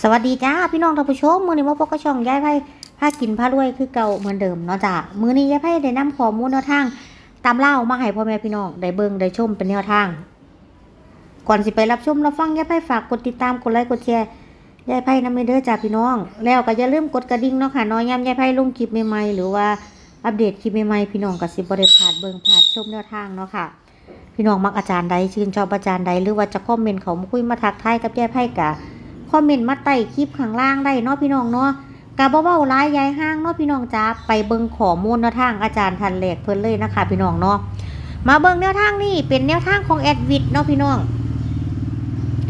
สวัสดีจ้าพี่น้องท่านผู้ชมมื้อนี้มาพบกับช่องยายไพ่พากินพารวยคือเก่าเหมือนเดิมเนาะจ้ามื้อนี้ยายไพ่ได้นำข้อมูลแนวทาง ตามเล่ามาให้พ่อแม่พี่น้องได้เบิ่งได้ชมเป็นแนวทาง ก่อนสิไปรับชมรับฟังยายไพ่ฝากกดติดตามกดไลค์กดแชร์ยายไพ่นำเด้อจ้าพี่น้อง แล้วก็อย่าลืมกดกระดิ่งเนาะค่ะน้อยยามยายไพ่ลงคลิปใหม่ๆหรือว่าอัปเดตคลิปใหม่ๆพี่น้องก็สิบ่ได้พลาดเบิ่งพลาดชมแนวทางเนาะค่ะ พี่น้องมักอาจารย์ใดชื่นชอบอาจารย์ใดหรือว่าจะคอมเมนต์เขามาคุยมาทักทายกับยายไพ่กะ คอมเมนต์มาใต้คลิปข้างล่างได้เนาะพี่น้องเนาะกะบ่เว้าร้ายยายห้างเนาะพี่น้องจ้าไปเบิ่งข้อมูลแนวทางอาจารย์ทันแหลกเพิ่นเลยนะคะพี่น้องเนาะมาเบิ่งแนวทางนี่เป็นแนวทางของแอดวิดเนาะพี่น้อง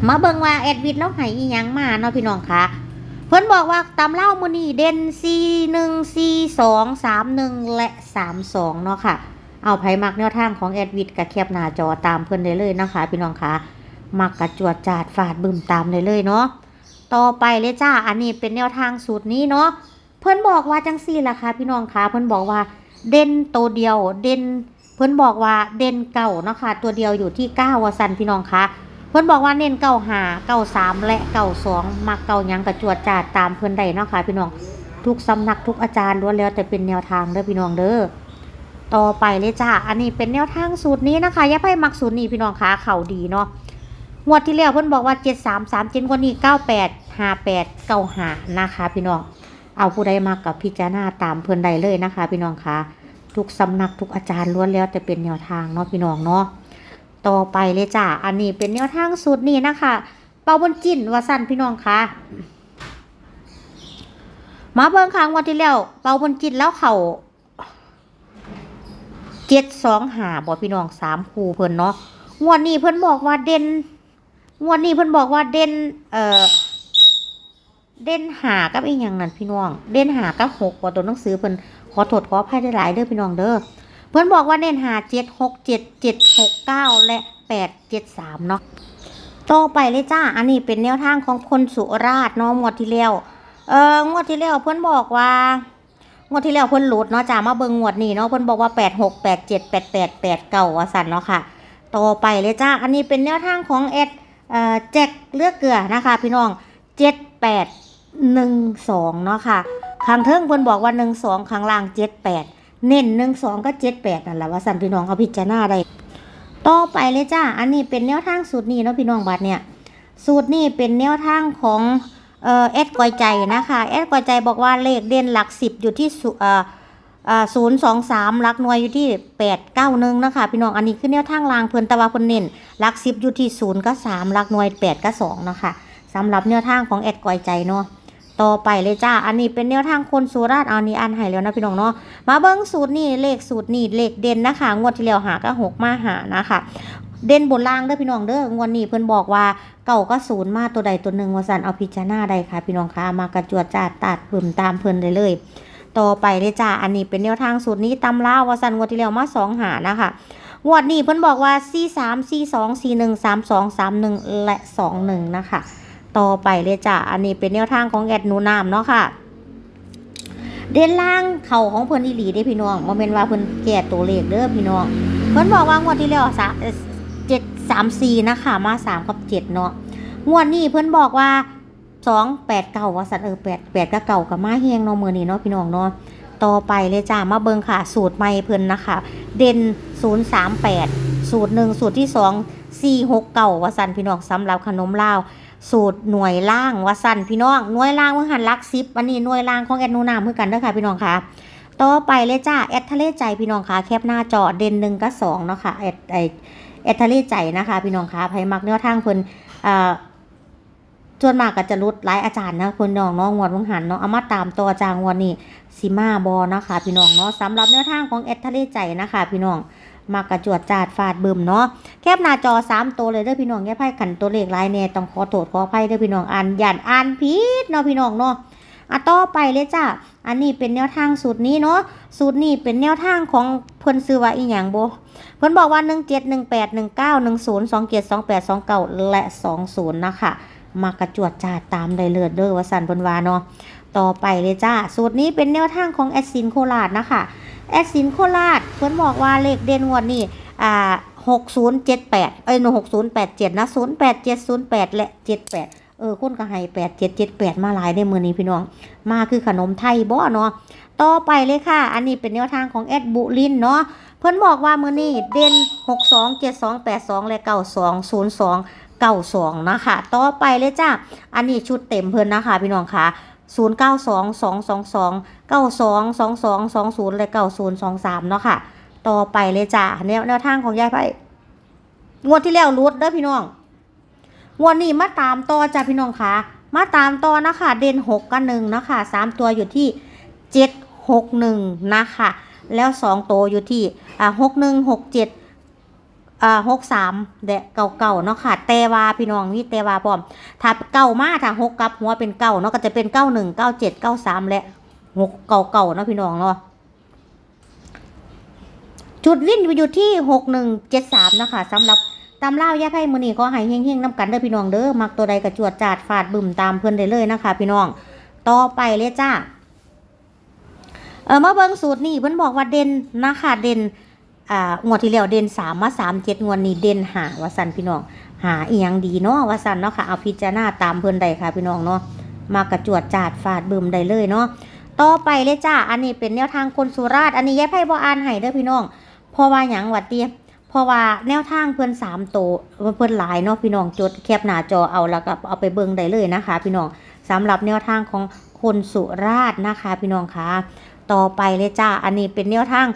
มาเบิ่งว่าแอดวิดแล้วให้อีหยังมาเนาะพี่น้องคะเพิ่นบอกว่าตำเล่ามือนี้เด่น41 42 31และ32เนาะค่ะ เอาไผมักแนวทางของแอดวิดกับแคปหน้าจอตามเพิ่นได้เลยนะคะพี่น้องคะมักกระจวดจาดฟาดบึมตามได้เลยเนาะ ต่อไปเลยจ้า อันนี้เป็นแนวทางสูตรนี้เนาะ เพิ่นบอกว่าจังซี่ล่ะค่ะพี่น้องคะเพิ่นบอกว่า เด่นตัวเดียว เด่น เพิ่นบอกว่าเด่นเก่าเนาะค่ะ ตัวเดียวอยู่ที่9วสันพี่น้องคะเพิ่นบอกว่าเน้นเก้าหาเก้าสามและเก้าสองมักเก้ายังกระจวดจาดตามเพิ่นได้เนาะค่ะพี่น้อง ทุกสำนักทุกอาจารย์ล้วนแล้วแต่เป็นแนวทางเด้อพี่น้องเด้อ ต่อไปเลยจ้า อันนี้เป็นแนวทางสูตรนี้นะคะอย่าไปมักสูตรนี้พี่น้องคะเข่าดีเนาะ งวดที่แล้วเพิ่นบอกว่า 7 3 3 7งวดนี้ 98 58 95นะคะพี่น้อง เอาผู้ใดมากับพิจารณาตามเพิ่นใดเลยนะคะ พี่น้องคะทุกสำนักทุกอาจารย์ล้วนแล้วแต่เป็นแนวทางเนาะพี่น้องเนาะ ต่อไปเลยจ้าอันนี้เป็นแนวทางสูตรนี้นะคะ เป่าบนจิ้นว่าสั้นพี่น้องคะมาเบิ่งครั้งวันที่แล้ว เป่าบนจิ้นแล้วเขาเจ็ดสองหาบอกพี่น้องสามคูเพิ่นเนาะงวดนี้เพิ่นบอกว่าเด่น งวดนี้เพิ่นบอกว่าเด่นเอ่อเด่นหากับอีหยังนั่นพี่น้อง เด่นหากับหกว่าตัวหนังสือเพิ่นขอโทษขออภัยได้หลายเด้อพี่น้องเด้อเพิ่นบอกว่าเด่นหาเจ็ดหกเจ็ดเจ็ดหกเก้าและแปดเจ็ดสามเนาะต่อไปเลยจ้า อันนี้เป็นแนวทางของคนสุราษฎร์เนาะงวดที่แล้วเอ่องวดที่แล้วเพิ่นบอกว่างวดที่แล้วเพิ่นหลุดเนาะจ้ามาเบิ่งงวดนี้เนาะเพิ่นบอกว่าแปดหกแปดเจ็ดแปดแปดแปดเก้าว่าสั่นเนาะค่ะต่อไปเลยจ้า อันนี้เป็นแนวทางของแอดเอ่อ แจ็คเลือกเกลือนะคะ พี่น้องเจ็ดแปดหนึ่งสองเนาะค่ะข้างเทิงเพิ่นบอกว่าหนึ่งสองข้างล่างเจ็ดแปดเน้นหนึ่งสองก็เจ็ดแปดนั่นแหละว่าสันพี่น้องเอาพิจารณาได้ต่อไปเลยจ้า อันนี้เป็นแนวทางสูตรนี้เนาะพี่น้องบัดเนี่ย สูตรนี้เป็นแนวทางของเออเอสกอยใจนะคะ เอสกอยใจบอกว่าเลขเด่นหลักสิบอยู่ที่สุเอ่อ ศูนย์สองสามลักหน่วยอยู่ที่แปดเก้าหนึ่งนะคะพี่น้องอันนี้คือแนวทางรางเพิ่นตะวันเพิ่นเน้นลักสิบอยู่ที่ศูนย์ก็สามลักหน่วยแปดก็สองนะคะสำหรับแนวทางของแอดกอยใจเนาะต่อไปเลยจ้า อันนี้เป็นแนวทางคนสุราษฎร์เอานี้อันให้แล้วนะพี่น้องเนาะ มาเบิ้งสูตรนี่เลขสูตรนี่เลขเด่นนะคะ งวดที่แล้วหาก็หกมาหานะคะ เด่นบนล่างเด้อพี่น้องเด้องวดนี้เพิ่นบอกว่าเก่าก็ศูนย์มาตัวใดตัวหนึ่งวสันเอาพิจารณาได้ค่ะ พี่น้องคะมากระจวดจ้าตัดเพิ่มตามเพิ่นเลยเลย ต่อไปเลยจ้าอันนี้เป็นแนวทางสูตรนี้ตำล่าวาสันงวดที่แล้วมาสองหานะคะงวดนี้เพิ่นบอกว่า C 3 C 2 C 1 3 2 3 1 และ 2 1 นะคะ ต่อไปเลยจ้าอันนี้เป็นแนวทางของแอดนูนามเนาะค่ะ เด่นล่างเข่าของเพิ่นอีหลีเด้พี่น้องบ่แม่นว่าเพิ่นแก้ตัวเลขเด้อพี่น้อง เพิ่นบอกว่างวดที่แล้วสามเจ็ดสามสี่นะคะ มาสามกับเจ็ดเนาะ งวดนี้เพิ่นบอกว่า สองแปดเก่าว่าสัตว์เออแปดแปดก็เก่ากับมาเฮงเนาะมือนี้เนาะพี่น้องเนาะต่อไปเลยจ้ามาเบิงค่ะ สูตรใหม่เพิ่นนะคะ เด่นศูนย์สามแปดสูตรหนึ่งสูตรที่สองสี่หกเก่าว่าสันพี่น้องสำหรับขนมลาว สูตรหน่วยล่างวาสันพี่น้องหน่วยล่างเมื่อหันลักซิปวันนี้หน่วยล่างของแอดนูนามเพื่อกันเด้อค่ะพี่น้องค่ะต่อไปเลยจ้าแอดทะเลใจพี่น้องค่ะแคปหน้าจอเด่นหนึ่งกับสองเนาะค่ะแอดไอแอดทะเลใจนะคะ พี่น้องค่ะไพมักแนวทางเพิ่นอ่า ส่วนมากก็จะรุดหลายอาจารย์นะคนน้องน้องงวดวงหันเนาะเอามาตามตัวจางวันนี้สีมาบอนะคะ พี่น้องเนาะสำหรับแนวทางของเอดทะเลใจนะคะ พี่น้องมากระจวดจาดฟาดเบึมเนาะแคบหน้าจอสามตัวเลยเด้อพี่น้องแย่ไพ่ขันตัวเลขลายเน่ต้องขอโทษขออภัยเด้อพี่น้องอ่านย่านอ่านผิดเนาะพี่น้องเนาะอะต่อไปเลยจ้าอันนี้เป็นแนวทางสูตรนี้เนาะสูตรนี้เป็นแนวทางของเพิ่นซื้อว่าอีหยังโบเพิ่นบอกว่าหนึ่งเจ็ดหนึ่งแปดหนึ่งเก้าหนึ่งศูนย์สองเจ็ดสองแปดสองเก้าและสองศูนย์นะคะ มากระจวดจาดตามได้เลือดเด้อวสันเพิ่นวาเนาะต่อไปเลยจ้า สูตรนี้เป็นแนวทางของแอดซินโคราชนะคะแอดซินโคราชเพิ่นบอกว่าเลขเด่นงวดนี้อ่า6078เจ็ดแปดเอ้ย6087นย์แปดเจ็ดนะ087 08แปดเจ็ดศูนย์แปดและ78เอเออคนก็ให้แปดเจ็ดเจ็ดแปดมาหลายได้มือนี้พี่น้อง มาคือขนมไทยบ่เนาะ ต่อไปเลยค่ะ อันนี้เป็นแนวทางของแอดบุลินเนาะเพิ่นบอกว่ามือนี้เด่นหกสองเจ็ดสองแปดสองและเก้าสองศูนย์สองเก้าสองนะคะ ต่อไปเลยจ้าอันนี้ชุดเต็มเพิ่นนะคะ พี่น้องค่ะศูนย์เก้าสองสองสองสองเก้าสองสองสองสองศูนย์และเก้าศูนย์สองสามเนาะค่ะ ต่อไปเลยจ้าแนวแนวทางของยายไพ่งวดที่แล้วรุดเด้อพี่น้อง งวดนี้มาตามต่อจ้าพี่น้องคะมาตามต่อนะคะ เด่นหกกับหนึ่งนะคะสามตัวอยู่ที่เจ็ด หกหนึ่งนะคะ แล้วสองโตอยู่ที่อ่าหกหนึ่งหกเจ็ดอ่าหกสามเดะเก่าๆเนาะค่ะแต่ว่าพี่น้องมีแต่ว่าพร้อม ถ้าเก่ามาถ้าหกกับหัวเป็นเก้าเนาะก็จะเป็นเก้าหนึ่งเก้าเจ็ดเก้าสามและหกเก่าๆเนาะพี่น้องเนาะจุดวิ่นอยู่ที่หกหนึ่งเจ็ดสามนะคะสำหรับตามเล่าย่าไพ่มือนี้ก็ให้เฮงๆน้ำกันเด้อพี่น้องเด้อมักตัวใดกระจวดจาดฟาดบึ่มตามเพื่อนได้เลยนะคะ พี่น้อง ต่อไปเลยจ้า เออมาเบิ่งสูตรนี่เพิ่นบอกว่าเด่นนะคะเด่นอ่างวดที่แล้วเด่นสามมาสามเจ็ดงวดนี้เด่นหาวาสันพี่น้องหาเอียงดีเนาะวาสันเนาะค่ะเอาพิจารณาตามเพิ่นได้ค่ะพี่น้องเนาะมากระจวดจาดฟาดบึมได้เลยเนาะต่อไปเลยจ้าอันนี้เป็นแนวทางคนสุราษฎร์อันนี้ย่าไพ่บ่อ่านให้เด้อพี่น้องเพราะว่าหยังวัดเตี้ยเพราะว่าแนวทางเพิ่นสามโตวเพิ่นหลายเนาะพี่น้องจดแคปหน้าจอเอาแล้วก็เอาไปเบิ่งได้เลยนะคะ พี่น้องสำหรับแนวทางของคนสุราษฎร์นะคะ พี่น้องคะ ต่อไปเลยจ้า อันนี้เป็นแนวทาง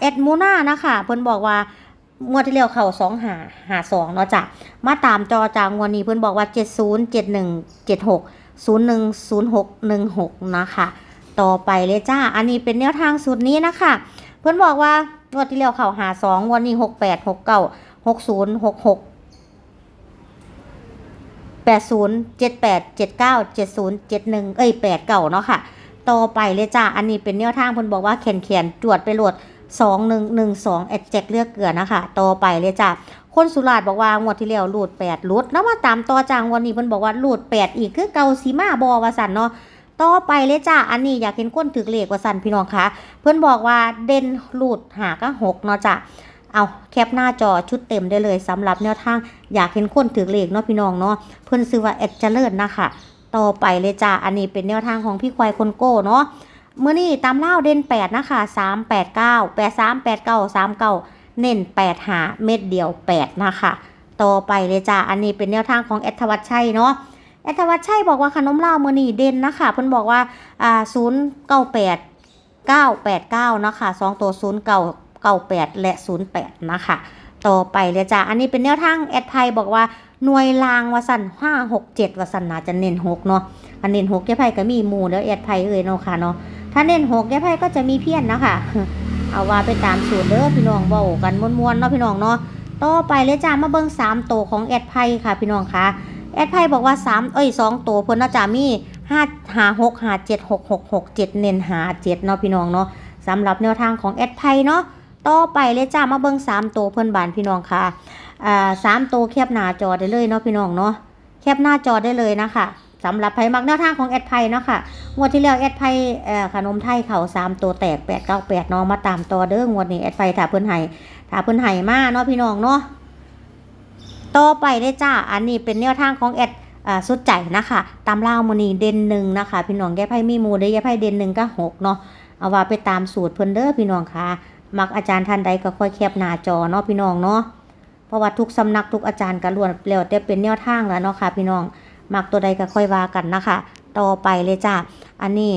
เอ็ดมูนานะคะเพิ่นบอกว่างวดที่แล้วเข้าสองหาหาสองเนาะจ้ะมาตามจอจากงวดนี้เพิ่นบอกว่า70 71 76 01 06 16นะคะต่อไปเลยจ้า อันนี้เป็นแนวทางสูตรนี้นะคะ เพื่อนบอกว่างวดที่แล้วเข่าหาสองวันนี้หกแปดหกเก้าหกศูนย์หกหกแปดศูนย์เจ็ดแปดเจ็ดเก้าเจ็ดศูนย์เจ็ดหนึ่งเอ้ยแปดเก่าเนาะค่ะ ต่อไปเลยจ้าอันนี้เป็นแนวทางเพิ่นบอกว่าแขนแขนจวดไปโหลดสองหนึ่งหนึ่งสองแอดแจกเลือกเกลือนะคะต่อไปเลยจ้าคนสุราษฎร์บอกว่างวดที่แล้วหลุดแปดหลุดแล้วมาตามต่อจางวันนี้เพิ่นบอกว่าหลุดแปดอีกคือเกาสีมาบอวาสันเนาะต่อไปเลยจ้าอันนี้อยากเห็นก้นถึกเลขวาสันพี่น้องคะเพื่อนบอกว่าเด่นหลุดหาก็หกเนาะจ้ะเอาแคปหน้าจอชุดเต็มได้เลยสำหรับแนวทางอยากเห็นคนถือเลขเนาะพี่น้องเนาะเพื่อนซื้อว่าแอดเจริญนะคะ ต่อไปเลยจ้ะอันนี้เป็นแนวทางของพี่ควายคนโก้เนาะเมื่อนี้ตามเล่าเด่นแปดนะคะสามแปดเก้าแปดสามแปดเก้าสามเก้าเน้นแปดหาเม็ดเดียวแปดนะคะต่อไปเลยจ้ะอันนี้เป็นแนวทางของแอดทวัชชัยเนาะแอดทวัชชัยบอกว่าขนมเล่าเมื่อนี้เด่นนะคะเพิ่นบอกว่าอ่าศูนย์เก้าแปด989นะคะ2ตัว0 9 98และ08นะคะต่อไปเลยจ้ะอันนี้เป็นแนวทางแอดไทยบอกว่า หน่วยลางวสัน5 6 7วสันนาจะเน้น6เนาะอันเน้น6แก้ไพ่ก็มีหมู่แล้วแอดไทยเอ่ยเนาะค่ะเนาะถ้าเน้น6แก้ไพ่ก็จะมีเพี้ยนนะคะเอาว่าไปตามสูตรเด้อพี่น้องเว้ากันม่วนๆเนาะพี่น้องเนาะต่อไปเลยจ้ามาเบิ่ง3ตัวของแอดไพ่ค่ะพี่น้องค่ะแอดไพ่บอกว่า3เอ้ย2ตัวเพิ่นน่าจะมีห้าหาหกหาเจ็ดหกหกหกเจ็ดเน้นหาเจ็ดเนาะพี่น้องเนาะสำหรับแนวทางของแอดไพ่เนาะต่อไปเลยจ้ามาเบิ่งสามตัวเพื่อนบานพี่น้องค่ะ อ่าสามตัวแคบหน้าจอได้เลยเนาะพี่น้องเนาะแคบหน้าจอได้เลยนะคะสำหรับไพ่มักแนวทางของแอดไพ่เนาะค่ะ งวดที่แล้วแอดไพ่ขนมไทยเขาสามตัวแตกแปดเก้าแปดเนาะมาตามต่อเด้องวดนี้แอดไพ่ถ้าเพิ่นให้ถ้าเพิ่นให้มาเนาะพี่น้องเนาะต่อไปเลยจ้า อันนี้เป็นแนวทางของแอดสุดใจนะคะ ตามเล่ามือนีเด่นหนึ่งนะคะ พี่น้องแก้ไพ่มีมูได้แก้ไพ่เด่นหนึ่งก็หกเนาะ เอาว่าไปตามสูตรเพิ่นเด้อพี่น้องค่ะ มักอาจารย์ท่านใดก็ค่อยแคบหน้าจอเนาะพี่น้องเนาะ เพราะว่าทุกสำนักทุกอาจารย์ก็ล้วนแล้วแต่เป็นแนวทางแล้วเนาะค่ะพี่น้องมักตัวใดก็ค่อยว่ากันนะคะ ต่อไปเลยจ้าอันนี้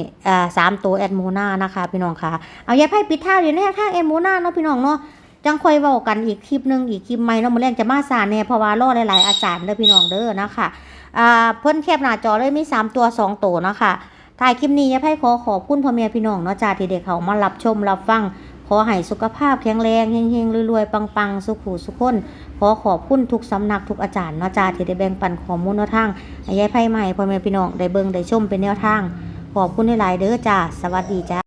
สามตัวแอดมูนานะคะพี่น้องค่ะเอายาไพ่ปิดท่าอยู่ในทางแอดมูนาเนาะพี่น้องเนาะจังค่อยเว้ากันอีกคลิปหนึงอีกคลิปใหม่เนาะมื้อแรงจะมาสานแน่เพราะว่ารอหลายๆอาจารย์เด้อพี่น้องเด้อนะคะอ่าเพิ่นแคบหน้าจอเลยมี 3 ตัว 2 ตัวเนาะค่ะถ่ายคลิปนี้ยายไพ่ขอขอบคุณพ่อแม่พี่น้องเนาะจ้าที่เด็กเขามารับชมรับฟัง อให้สุขภาพแข็งแรงเฮงๆรวยๆปังๆ สุขูสุขคนขอขอบคุณทุกสำนักทุกอาจารย์เนาะจ้าที่ได้แบ่งปันข้อมูลแนวทางให้ยายไพ่ใหม่พ่อแม่พี่น้องได้เบิ่งได้ชมเป็นแนวทาง ขอบคุณหลายๆเด้อจ้าสวัสดีจ้า